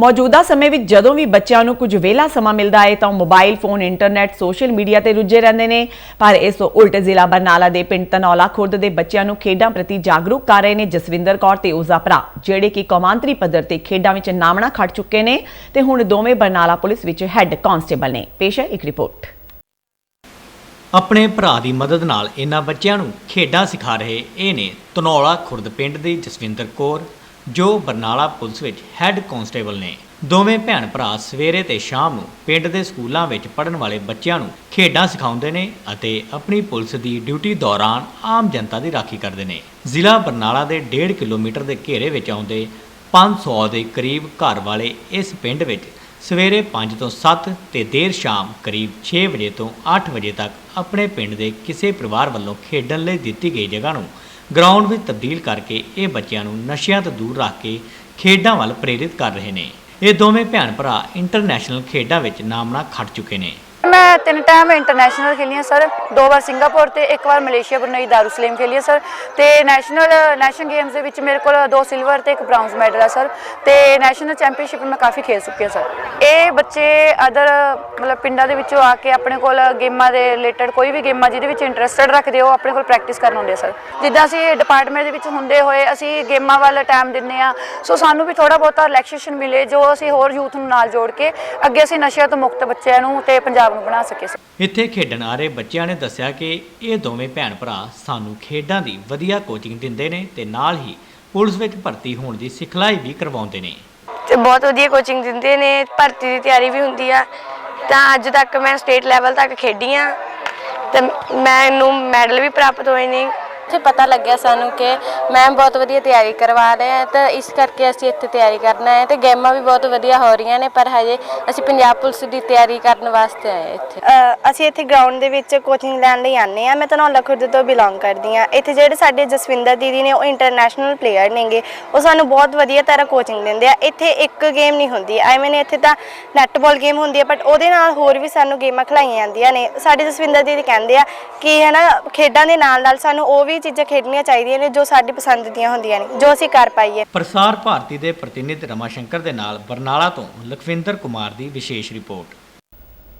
ਮੌਜੂਦਾ ਸਮੇਂ ਵਿੱਚ ਜਦੋਂ ਵੀ ਬੱਚਿਆਂ ਨੂੰ ਕੁਝ ਵਿਹਲਾ ਸਮਾਂ ਮਿਲਦਾ ਹੈ ਤਾਂ ਉਹ mobile, phone, internet, social media ਤੇ ਰੁੱਝੇ ਰਹਿੰਦੇ ਨੇ। ਪਰ ਇਸ ਤੋਂ ਉਲਟ ਜ਼ਿਲ੍ਹਾ ਬਰਨਾਲਾ ਦੇ ਪਿੰਡ ਤਨੌਲਾ ਖੁਰਦ ਦੇ ਬੱਚਿਆਂ ਨੂੰ ਖੇਡਾਂ ਪ੍ਰਤੀ ਜਾਗਰੂਕ ਕਰ ਰਹੇ ਨੇ ਜਸਵਿੰਦਰ ਕੌਰ ਤੇ ਉਸਦਾ ਭਰਾ, ਜਿਹੜੇ ਕਿ ਕੌਮਾਂਤਰੀ ਪੱਧਰ ਤੇ ਖੇਡਾਂ ਵਿੱਚ ਨਾਮਣਾ ਖੱਟ ਚੁੱਕੇ ਨੇ ਤੇ ਹੁਣ ਦੋਵੇਂ ਬਰਨਾਲਾ ਪੁਲਿਸ ਵਿੱਚ ਹੈੱਡ ਕਾਂਸਟੇਬਲ ਨੇ। ਪੇਸ਼ ਹੈ ਇੱਕ ਰਿਪੋਰਟ। ਆਪਣੇ ਭਰਾ ਦੀ ਮਦਦ ਨਾਲ ਇਹਨਾਂ ਬੱਚਿਆਂ ਨੂੰ ਖੇਡਾਂ ਸਿਖਾ ਰਹੇ ਇਹ ਨੇ ਤਨੌਲਾ ਖੁਰਦ ਪਿੰਡ ਦੇ ਜਸਵਿੰਦਰ ਕੌਰ ਜੋ ਬਰਨਾਲਾ ਪੁਲਿਸ ਵਿੱਚ ਹੈੱਡ ਕਾਂਸਟੇਬਲ ਨੇ, ਦੋਵੇਂ ਭੈਣ ਭਰਾ ਸਵੇਰੇ ਤੇ ਸ਼ਾਮ ਨੂੰ ਪਿੰਡ ਦੇ ਸਕੂਲਾਂ ਵਿੱਚ ਪੜ੍ਹਨ ਵਾਲੇ ਬੱਚਿਆਂ ਨੂੰ ਖੇਡਾਂ ਸਿਖਾਉਂਦੇ ਨੇ ਅਤੇ ਆਪਣੀ ਪੁਲਿਸ ਦੀ ਡਿਊਟੀ ਦੌਰਾਨ ਆਮ ਜਨਤਾ ਦੀ ਰਾਖੀ ਕਰਦੇ ਨੇ। ਜ਼ਿਲ੍ਹਾ ਬਰਨਾਲਾ ਦੇ 1.5 ਕਿਲੋਮੀਟਰ ਦੇ ਘੇਰੇ ਵਿੱਚ ਆਉਂਦੇ 500 ਦੇ ਕਰੀਬ ਘਰ ਵਾਲੇ ਇਸ ਪਿੰਡ ਵਿੱਚ ਸਵੇਰੇ 5 ਤੋਂ 7 ਤੇ ਦੇਰ ਸ਼ਾਮ ਕਰੀਬ 6 ਵਜੇ ਤੋਂ 8 ਵਜੇ ਤੱਕ ਆਪਣੇ ਪਿੰਡ ਦੇ ਕਿਸੇ ਪਰਿਵਾਰ ਵੱਲੋਂ ਖੇਡਣ ਲਈ ਦਿੱਤੀ ਗਈ ਜਗ੍ਹਾ ਨੂੰ ਗਰਾਊਂਡ ਵਿੱਚ ਤਬਦੀਲ ਕਰਕੇ ਇਹ ਬੱਚਿਆਂ ਨੂੰ ਨਸ਼ਿਆਂ ਤੋਂ ਦੂਰ ਰੱਖ ਕੇ ਖੇਡਾਂ ਵੱਲ ਪ੍ਰੇਰਿਤ ਕਰ ਰਹੇ ਨੇ। ਇਹ ਦੋਵੇਂ ਭੈਣ ਭਰਾ ਇੰਟਰਨੈਸ਼ਨਲ ਖੇਡਾਂ ਵਿੱਚ ਨਾਮਣਾ ਖੱਟ ਚੁੱਕੇ ਨੇ। ਮੈਂ ਤਿੰਨ ਟਾਈਮ ਇੰਟਰਨੈਸ਼ਨਲ ਖੇਲੀਆਂ ਸਰ ਦੋ ਵਾਰ ਸਿੰਗਾਪੁਰ ਤੇ, ਇੱਕ ਵਾਰ ਮਲੇਸ਼ੀਆ ਬਰਨਾਈ ਦਾਰੂਸਲੇਮ ਖੇਲੀ ਹੈ ਸਰ ਤੇ ਨੈਸ਼ਨਲ ਨੈਸ਼ਨਲ ਗੇਮਸ ਦੇ ਵਿੱਚ ਮੇਰੇ ਕੋਲ ਦੋ ਸਿਲਵਰ ਤੇ ਇੱਕ ਬ੍ਰਾਊਨਜ਼ ਮੈਡਲ ਆ ਸਰ ਤੇ ਨੈਸ਼ਨਲ ਚੈਂਪੀਅਨਸ਼ਿਪ ਮੈਂ ਕਾਫੀ ਖੇਡ ਚੁੱਕੀ ਹਾਂ ਸਰ ਇਹ ਬੱਚੇ ਅਦਰ ਮਤਲਬ ਪਿੰਡਾਂ ਦੇ ਵਿੱਚੋਂ ਆ ਕੇ ਆਪਣੇ ਕੋਲ ਗੇਮਾਂ ਦੇ ਰਿਲੇਟਡ ਕੋਈ ਵੀ ਗੇਮਾਂ ਜਿਹਦੇ ਵਿੱਚ ਇੰਟਰਸਟਡ ਰੱਖਦੇ ਹੋ ਆਪਣੇ ਕੋਲ ਪ੍ਰੈਕਟਿਸ ਕਰਨ ਆਉਂਦੇ ਆ ਸਰ ਜਿੱਦਾਂ ਅਸੀਂ ਡਿਪਾਰਟਮੈਂਟ ਦੇ ਵਿੱਚ ਹੁੰਦੇ ਹੋਏ, ਅਸੀਂ ਗੇਮਾਂ ਵੱਲ ਟਾਈਮ ਦਿੰਨੇ ਆ ਸੋ ਸਾਨੂੰ ਵੀ ਥੋੜਾ ਬਹੁਤਾ ਰਿਲੈਕਸੇਸ਼ਨ ਮਿਲੇ, ਜੋ ਅਸੀਂ ਹੋਰ ਯੂਥ ਨੂੰ ਨਾਲ ਜੋੜ ਕੇ, ਅੱਗੇ ਅਸੀਂ ਨਸ਼ਿਆਂ ਤੋਂ ਮੁਕਤ ਬੱਚਿਆਂ ਨੂੰ ਤੇ ਪੰਜਾਬ ਨੂੰ ਬਣਾ ਸਰ ਇੱਥੇ ਖੇਡਣ ਆ ਰਹੇ ਬੱਚਿਆਂ ਨੇ ਦੱਸਿਆ ਕਿ ਇਹ ਦੋਵੇਂ ਭੈਣ ਭਰਾ ਸਾਨੂੰ ਖੇਡਾਂ ਦੀ ਵਧੀਆ ਕੋਚਿੰਗ ਦਿੰਦੇ ਨੇ ਤੇ ਨਾਲ ਹੀ ਪੁਲਿਸ ਵਿੱਚ ਭਰਤੀ ਹੋਣ ਦੀ ਸਿਖਲਾਈ ਵੀ ਕਰਵਾਉਂਦੇ ਨੇ। ਤੇ ਬਹੁਤ ਵਧੀਆ ਕੋਚਿੰਗ ਦਿੰਦੇ ਨੇ ਭਰਤੀ ਦੀ ਤਿਆਰੀ ਵੀ ਹੁੰਦੀ ਆ। ਤਾਂ ਅੱਜ ਤੱਕ ਮੈਂ ਸਟੇਟ ਲੈਵਲ ਤੱਕ ਖੇਡੀ ਆ। ਤੇ ਮੈਨੂੰ ਮੈਡਲ ਵੀ ਪ੍ਰਾਪਤ ਹੋਏ ਨੇ। ਉੱਥੇ ਪਤਾ ਲੱਗਿਆ ਸਾਨੂੰ ਕਿ ਮੈਮ ਬਹੁਤ ਵਧੀਆ ਤਿਆਰੀ ਕਰਵਾ ਰਹੇ ਹੈ ਤਾਂ ਇਸ ਕਰਕੇ ਅਸੀਂ ਇੱਥੇ ਤਿਆਰੀ ਕਰਨਾ ਹੈ ਤੇ ਗੇਮਾਂ ਵੀ ਬਹੁਤ ਵਧੀਆ ਹੋ ਰਹੀਆਂ ਨੇ ਪਰ ਹਜੇ ਅਸੀਂ ਪੰਜਾਬ ਪੁਲਿਸ ਦੀ ਤਿਆਰੀ ਕਰਨ ਵਾਸਤੇ ਆਏ ਇੱਥੇ। ਅ, ਅਸੀਂ ਇੱਥੇ ਗਰਾਊਂਡ ਦੇ ਵਿੱਚ ਕੋਚਿੰਗ ਲੈਣ ਲਈ ਆਨੇ ਆ ਮੈਂ ਧਨੌਲਾ ਖੁਰਦ ਤੋਂ ਬਿਲੋਂਗ ਕਰਦੀ ਆ ਇੱਥੇ ਜਿਹੜੇ ਸਾਡੇ ਜਸਵਿੰਦਰ ਦੀਦੀ ਨੇ ਉਹ ਇੰਟਰਨੈਸ਼ਨਲ ਪਲੇਅਰ ਨੇਗੇ। ਉਹ ਸਾਨੂੰ ਬਹੁਤ ਵਧੀਆ ਤਰ੍ਹਾਂ ਕੋਚਿੰਗ ਦਿੰਦੇ ਆ। ਇੱਥੇ ਇੱਕ ਗੇਮ ਨਹੀਂ ਹੁੰਦੀ। ਆਈ ਮੀਨ ਇੱਥੇ ਤਾਂ ਨੈਟਬਾਲ ਗੇਮ ਹੁੰਦੀ ਹੈ ਬਟ ਉਹਦੇ ਨਾਲ ਹੋਰ ਵੀ ਸਾਨੂੰ ਗੇਮਾਂ ਖਿਲਾਈਆਂ ਜਾਂਦੀਆਂ ਨੇ। ਸਾਡੇ ਜਸਵਿੰਦਰ ਦੀਦੀ ਕਹਿੰਦੇ ਆ ਕਿ ਹੈ ਨਾ ਖੇਡਾਂ ਦੇ ਨਾਲ ਨਾਲ ਸਾਨੂੰ ਉਹ ਵੀ ਚੀਜ਼ਾਂ ਖੇਡਣੀਆਂ ਚਾਹੀਦੀਆਂ ਨੇ ਜੋ ਸਾਡੀ ਪਸੰਦ ਦੀਆਂ ਹੁੰਦੀਆਂ ਨੇ, ਜੋ ਅਸੀਂ ਕਰ ਪਾਈਏ। ਪ੍ਰਸਾਰ ਭਾਰਤੀ ਦੇ ਪ੍ਰਤੀਨਿਧ ਰਮਾ ਸ਼ੰਕਰ ਦੇ ਨਾਲ ਬਰਨਾਲਾ ਤੋਂ ਲਖਵਿੰਦਰ ਕੁਮਾਰ ਦੀ ਵਿਸ਼ੇਸ਼ ਰਿਪੋਰਟ।